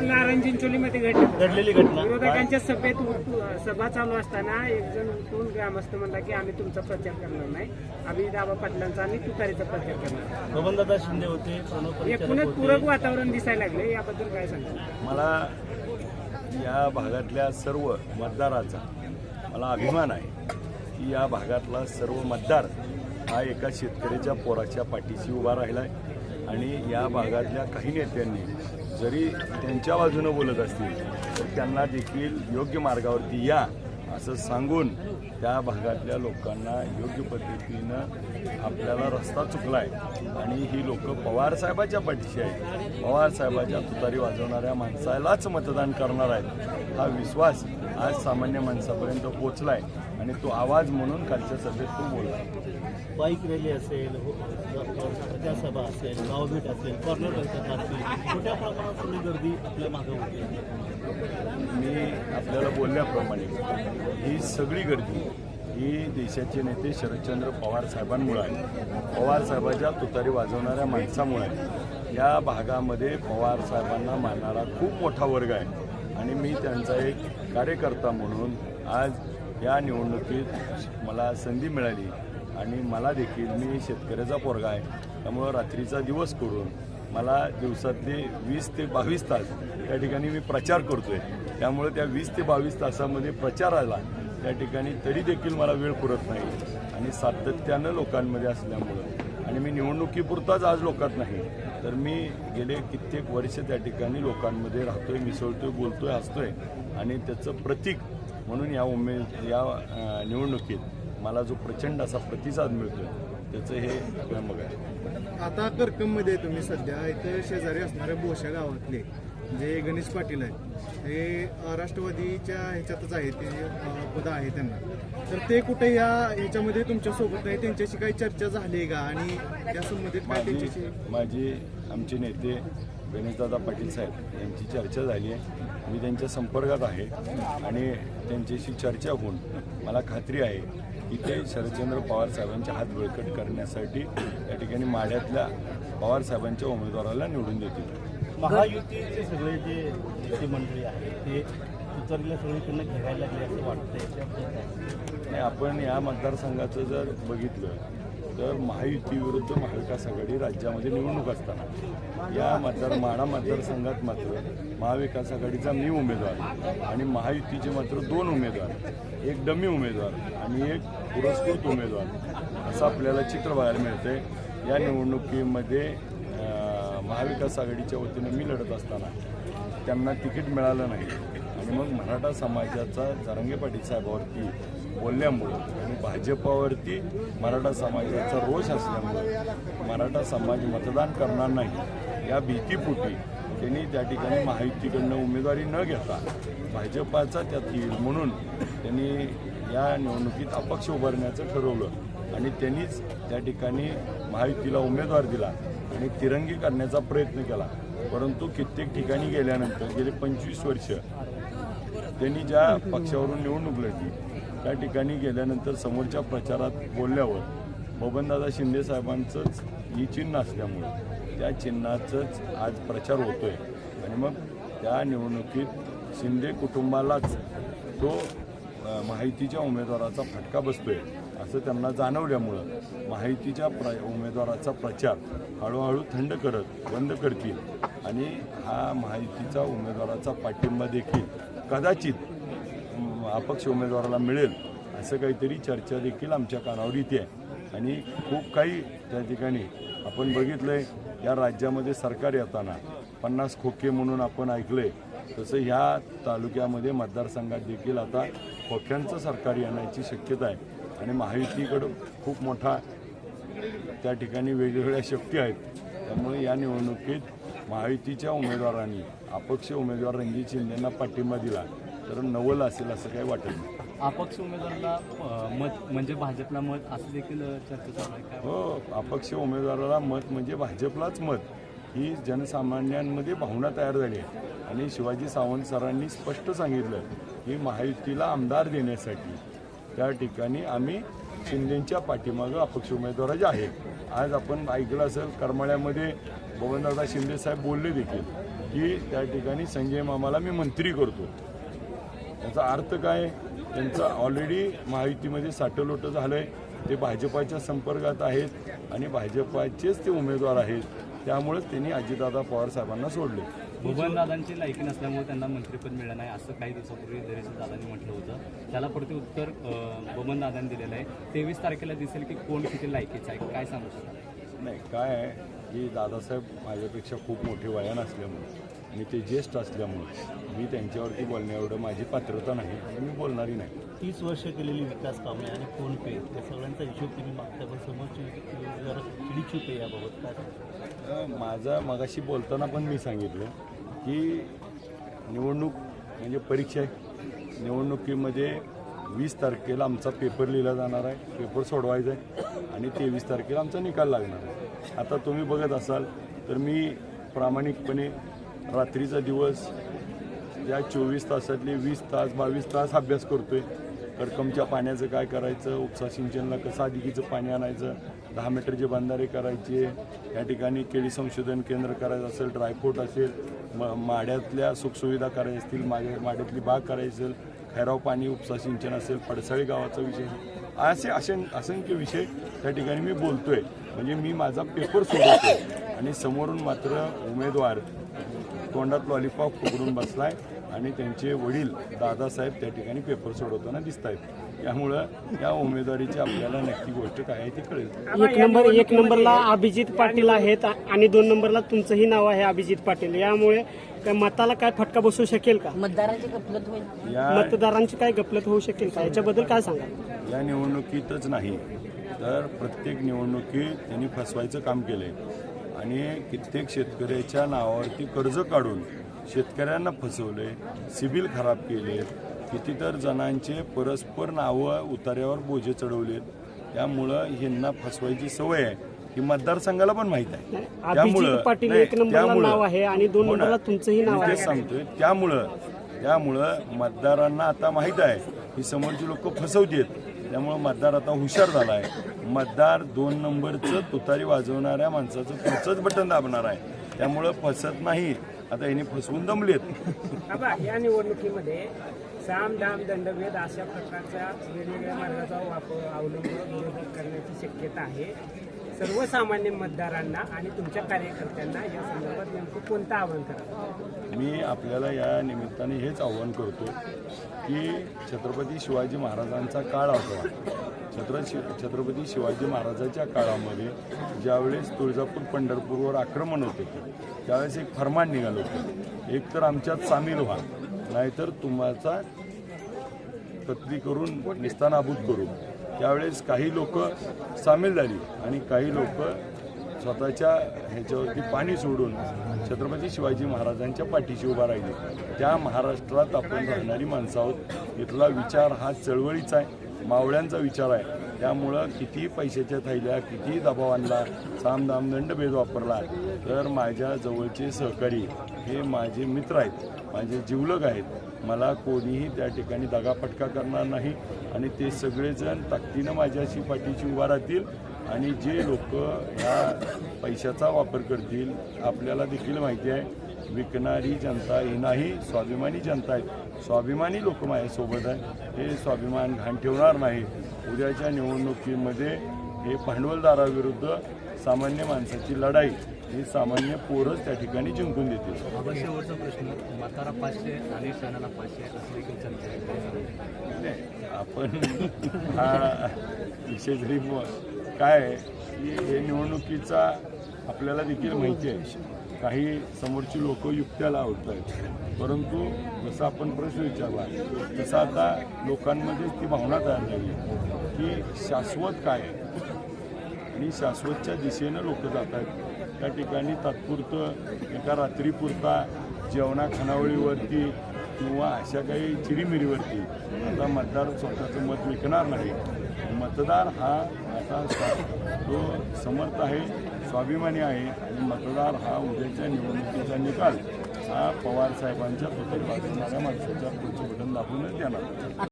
नारायण चिंचोलीमध्ये घडलं. घडलेली घटना. विरोधकांच्या सभेत सभा चालू असताना एक जण उठून ग्रामस्थ म्हणला की आम्ही तुमचा प्रचार करणार नाही. आम्ही दाबा पाटलांचा आणि तुतारीचा प्रचार करणार. बबनदादा शिंदे होते एकूणच पूरक वातावरण दिसायला लागले. याबद्दल काय सांगा मला या भागातल्या सर्व मतदाराचा मला अभिमान आहे की या भागातला सर्व मतदार हा एका शेतकऱ्याच्या पोराच्या पाठीशी उभा राहिला आहे आणि या भागातल्या काही नेत्यांनी जरी त्यांच्या बाजूनं बोलत असतील तर त्यांना देखील योग्य मार्गावरती या असं सांगून त्या भागातल्या लोकांना योग्य पद्धतीनं आपल्याला रस्ता चुकला आहे आणि ही लोक पवारसाहेबाच्या पाठीशी आहेत. पवारसाहेबाच्या तुतारी वाजवणाऱ्या माणसालाच मतदान करणार आहेत. हा विश्वास आज सामान्य माणसापर्यंत पोचला आहे आणि तो आवाज म्हणून कालच्या सभेत तो बोलला. बाईक रॅली असेल हो- प्रचारसभा असेल गावभेट असेल कॉर्नर असतील मोठ्या प्रमाणात गर्दी आपल्या मागे होती. मी आपल्याला बोलल्याप्रमाणे ही सगळी गर्दी ही देशाचे नेते शरदचंद्र पवार साहेबांमुळे आहे. पवार साहेबाच्या तुतारी वाजवणाऱ्या माणसामुळे आहे. या भागामध्ये पवार साहेबांना मानणारा खूप मोठा वर्ग आहे. आणि मी त्यांचा एक कार्यकर्ता म्हणून आज या निवडणुकीत मला संधी मिळाली आणि मला देखील मी शेतकऱ्याचा पोरगा आहे. त्यामुळं रात्रीचा दिवस करून मला दिवसातले वीस ते बावीस तास त्या ठिकाणी मी प्रचार करतोय. त्यामुळे त्या वीस ते बावीस तासामध्ये प्रचार आला त्या ठिकाणी तरी देखील मला वेळ पुरत नाही आणि सातत्यानं लोकांमध्ये असल्यामुळं. आणि मी निवडणुकीपुरताच आज लोकात नाही तर मी गेले कित्येक वर्ष त्या ठिकाणी लोकांमध्ये राहतोय मिसळतोय बोलतोय हसतोय आणि त्याचं प्रतीक म्हणून या उमेद या निवडणुकीत मला जो प्रचंड असा प्रतिसाद मिळतोय त्याचं हे त्र्यंबक आहे. आता करकममध्ये तुम्ही सध्या. इथं शेजारी असणाऱ्या बोशा गावातले जे गणेश पाटील आहेत हे राष्ट्रवादीच्या ह्याच्यातच आहे ते पद आहे त्यांना. तर ते कुठे या ह्याच्यामध्ये तुमच्यासोबत नाही त्यांच्याशी काही चर्चा झाली आहे का? आणि या संबंधित माझी माझी आमचे नेते गणेशदादा पाटील साहेब यांची चर्चा झाली आहे. मी त्यांच्या संपर्कात आहे आणि त्यांच्याशी चर्चा होऊन मला खात्री आहे की ते शरदचंद्र पवार साहेबांचे हात बळकट करण्यासाठी त्या ठिकाणी माढ्यातल्या पवार साहेबांच्या उमेदवाराला निवडून देतील महायुतीचे सगळे जे नेते मंडळी आहेत ते तुतारीला सगळीकडनं घ्यायला लागले असं वाटतंय? आणि आपण या मतदारसंघाचं जर बघितलं तर महायुती विरुद्ध महाविकास आघाडी राज्यामध्ये निवडणूक असताना या मतदार माडा मतदारसंघात मात्र महाविकास आघाडीचा मी उमेदवार आणि महायुतीचे मात्र दोन उमेदवार एक डमी उमेदवार आणि एक पुरस्कृत उमेदवार असं आपल्याला चित्र बघायला मिळते या निवडणुकीमध्ये महाविकास आघाडीच्या वतीनं मी लढत असताना त्यांना तिकीट मिळालं नाही. आणि मग मराठा समाजाचा जरांगे पाटील साहेबावरती बोलल्यामुळं आणि भाजपावरती मराठा समाजाचा रोष असल्यामुळं मराठा समाज मतदान करणार नाही या भीतीपोटी त्यांनी त्या ठिकाणी महायुतीकडनं उमेदवारी न घेता भाजपाचा त्यात येईल म्हणून त्यांनी या निवडणुकीत अपक्ष उभारण्याचं ठरवलं. आणि त्यांनीच त्या ठिकाणी महायुतीला उमेदवार दिला आणि तिरंगी करण्याचा प्रयत्न केला. परंतु कित्येक ठिकाणी गेल्यानंतर गेले पंचवीस वर्ष त्यांनी ज्या पक्षावरून निवडणूक लढली त्या ठिकाणी गेल्यानंतर समोरच्या प्रचारात बोलल्यावर बबनदादा शिंदेसाहेबांचंच ही चिन्ह असल्यामुळे त्या चिन्हाचंच आज प्रचार होतो आहे आणि मग त्या निवडणुकीत शिंदे कुटुंबालाच तो माहितीच्या उमेदवाराचा फटका बसतो आहे असं त्यांना जाणवल्यामुळं माहितीच्या प्र उमेदवाराचा प्रचार हळूहळू थंड करत बंद करतील. आणि हा माहितीचा उमेदवाराचा पाठिंबा देखील कदाचित अपक्ष उमेदवाराला मिळेल असं काहीतरी चर्चा देखील आमच्या कानावर येते. आहे आणि खूप काही त्या ठिकाणी आपण बघितलंय या राज्यामध्ये सरकार येताना पन्नास खोके म्हणून आपण ऐकलंय. तसं ह्या तालुक्यामध्ये मतदारसंघात देखील आता खोक्यांचं सरकार येण्याची शक्यता आहे. आणि महायुतीकडं खूप मोठा त्या ठिकाणी वेगवेगळ्या शक्ती आहेत. त्यामुळे या निवडणुकीत महायुतीच्या उमेदवारांनी अपक्ष उमेदवार रणजित शिंदेंना पाठिंबा दिला तर नवल असेल असं काही वाटत नाही. अपक्ष उमेदवाराला मत म्हणजे भाजपला मत असं देखील चर्चा चालू हो अपक्ष उमेदवाराला मत म्हणजे भाजपलाच मत. ही जनसामान्यांमध्ये भावना तयार झाली आहे. आणि शिवाजी सावंत सरांनी स्पष्ट सांगितलं की महायुतीला आमदार देण्यासाठी त्या ठिकाणी आम्ही शिंदेच्या पाठीमागं अपक्ष उमेदवाराचे आहे. आज आपण ऐकलं असेल करमाळ्यामध्ये बबनदादा शिंदे साहेब बोलले देखील की त्या ठिकाणी संजय मामाला मी मंत्री करतो. याचा अर्थ काय? त्यांचं ऑलरेडी महायुतीमध्ये साठलोटं झालं आहे ते भाजपाच्या संपर्कात आहेत आणि भाजपाचेच ते उमेदवार आहेत. त्यामुळेच त्यांनी अजितदादा पवार साहेबांना सोडले. बबनदादांची लायकी नसल्यामुळे त्यांना मंत्रिपद मिळालं नाही. असं काही दिवसापूर्वी दरेश दादांनी म्हटलं होतं. त्याला प्रति उत्तर बबनदादांनी दिलेलं आहे. तेवीस तारखेला दिसेल की कोण किती लायकीचं आहे. काय सांगू शकाल नाही काय आहे की दादासाहेब माझ्यापेक्षा खूप मोठे वयान असल्यामुळे आणि ते ज्येष्ठ असल्यामुळे मी त्यांच्यावरती बोलण्या एवढं माझी पात्रता नाही आणि मी बोलणारी नाही. तीस वर्ष केलेली विकास कामे आणि फोन पे या सगळ्यांचा हिशोब तुम्ही मागता पण समोरची जरा चिडीचूप आहे याबाबत. काय माझा मगाशी बोलताना पण मी सांगितलं की निवडणूक म्हणजे परीक्षा आहे. निवडणुकीमध्ये वीस तारखेला आमचा पेपर लिहिला जाणार आहे. पेपर सोडवायचा आहे आणि तेवीस तारखेला आमचा निकाल लागणार आहे. आता तुम्ही बघत असाल तर मी प्रामाणिकपणे रात्रीचा दिवस या चोवीस तासातले वीस तास बावीस तास अभ्यास करतो आहे कडकमच्या पाण्याचं काय करायचं? उपसा सिंचनला कसं अधिकीचं पाणी आणायचं? दहा मीटरचे बंधारे करायचे या ठिकाणी केळी संशोधन केंद्र करायचं असेल ड्रायफ्रूट असेल म माड्यातल्या सुखसुविधा करायच्या असतील मागे माड्यातली बाग करायची असेल खैराव पाणी उपसा सिंचन असेल पडसाळी गावाचा विषय. असे असे असंख्य विषय त्या ठिकाणी मी बोलतोय. म्हणजे मी माझा पेपर सोडवतोय. आणि समोरून मात्र उमेदवार तोंडात लॉलीपॉप पकडून बसलाय. आणि त्यांचे वडील दादासाहेब त्या ठिकाणी पेपर सोडवताना दिसत आहेत त्यामुळं या उमेदवारीची आपल्याला नक्की गोष्ट काय आहे ती कळेल. एक नंबर एक नंबरला अभिजित पाटील आहेत आणि दोन नंबरला तुमचंही नाव आहे अभिजित पाटील. यामुळे काय मताला काय फटका बसू शकेल का? मतदारांची गफलत होईल. या मतदारांची काय गफलत होऊ शकेल का? याच्याबद्दल काय सांगा या निवडणुकीतच नाही तर प्रत्येक निवडणुकीत त्यांनी फसवायचं काम केलंय. आणि कित्येक शेतकऱ्याच्या नावावरती कर्ज काढून शेतकऱ्यांना फसवले सिबिल खराब केले किती तर जणांचे परस्पर नावं उतार्यावर बोजे चढवलेत. त्यामुळं ह्यांना फसवायची सवय आहे. ही मतदारसंघाला पण माहीत आहे. अभिजित पाटील नाही, एक नंबरला त्यामुळं- नाव आहे आणि दोन हो. नंबरला तुमचंही नाव आहे. सांगतोय. त्यामुळं त्यामुळं मतदारांना आता माहीत आहे की समोरची लोक फसवतेत. त्यामुळं मतदार आता हुशार झाला आहे मतदार दोन नंबरचं तुतारी वाजवणाऱ्या माणसाचं पुढचंच बटन दाबणार आहे. त्यामुळं फसत नाही आता यांनी फसवून दमलेत. आबा या निवडणुकीमध्ये साम दाम दंडभेद अशा प्रकारच्या वेगवेगळ्या मार्गाचा वापर अवलंब विरोध करण्याची शक्यता आहे. सर्वसामान्य मतदारांना आणि तुमच्या कार्यकर्त्यांना या संदर्भात नेमकं कोणतं आव्हान करा? मी आपल्याला या निमित्ताने हेच आव्हान करतो की छत्रपती शिवाजी महाराजांचा काळ होता छत्र शि छत्रपती शिवाजी महाराजाच्या काळामध्ये ज्यावेळेस तुळजापूर पंढरपूरवर आक्रमण होते त्यावेळेस एक फरमान निघालं होतं. एक तर आमच्यात सामील व्हा नाहीतर तुम्हाचा कत्ली करून निस्तानाभूत करू. त्यावेळेस काही लोक सामील झाली आणि काही लोक स्वतःच्या ह्याच्यावरती पाणी सोडून छत्रपती शिवाजी महाराजांच्या पाठीशी उभा राहिली. त्या महाराष्ट्रात आपण राहणारी माणसं आहोत. इथला विचार हा चळवळीचा आहे. मावळ्यांचा विचार आहे. त्यामुळं किती पैशाच्या थैल्या किती दबाव आणला सामदाम दंडभेद वापरला तर माझ्या जवळचे सहकारी हे माझे मित्र आहेत माझे जिवलग आहेत. मला कोणीही त्या ठिकाणी दगाफटका करणार नाही आणि ते सगळेजण ताकदीनं माझ्याशी पाठीशी उभा राहतील आणि जे लोक ह्या पैशाचा वापर करतील आपल्याला देखील माहिती आहे विकणारी जनता ही नाही स्वाभिमानी जनता आहे. स्वाभिमानी लोक माझ्यासोबत आहे हे स्वाभिमान घाण ठेवणार नाही. उद्याच्या निवडणुकीमध्ये हे भांडवलदाराविरुद्ध सामान्य माणसाची लढाई ही सामान्य पोरच त्या ठिकाणी जिंकून देतील. शेवटचा प्रश्न म्हातारा पाचशे आणि पाचशे असं देखील चर्चा आपण हा विषय जरी काय आहे की हे निवडणुकीचा आपल्याला देखील माहिती आहे. काही समोरची लोक युक्त्या लावत आहेत परंतु जसा आपण प्रश्न विचारला तसं आता लोकांमध्ये ती भावना तयार झाली आहे की शाश्वत काय आहे? आणि शाश्वतच्या दिशेनं लोक जात आहेत त्या ठिकाणी तात्पुरतं एका रात्रीपुरता जेवणा खानावळीवरती किंवा अशा काही चिरीमिरीवरती. आता मतदार स्वतःचं मत विकणार नाही. मतदार हा आता तो समर्थ आहे स्वाभिमानी आहे आणि मतदार हा उद्याच्या निवडणुकीचा निकाल हा पवार साहेबांच्या प्रत्येक बाजूनाऱ्या माणसाच्या पुढचं बटन दाखवूनच देणार.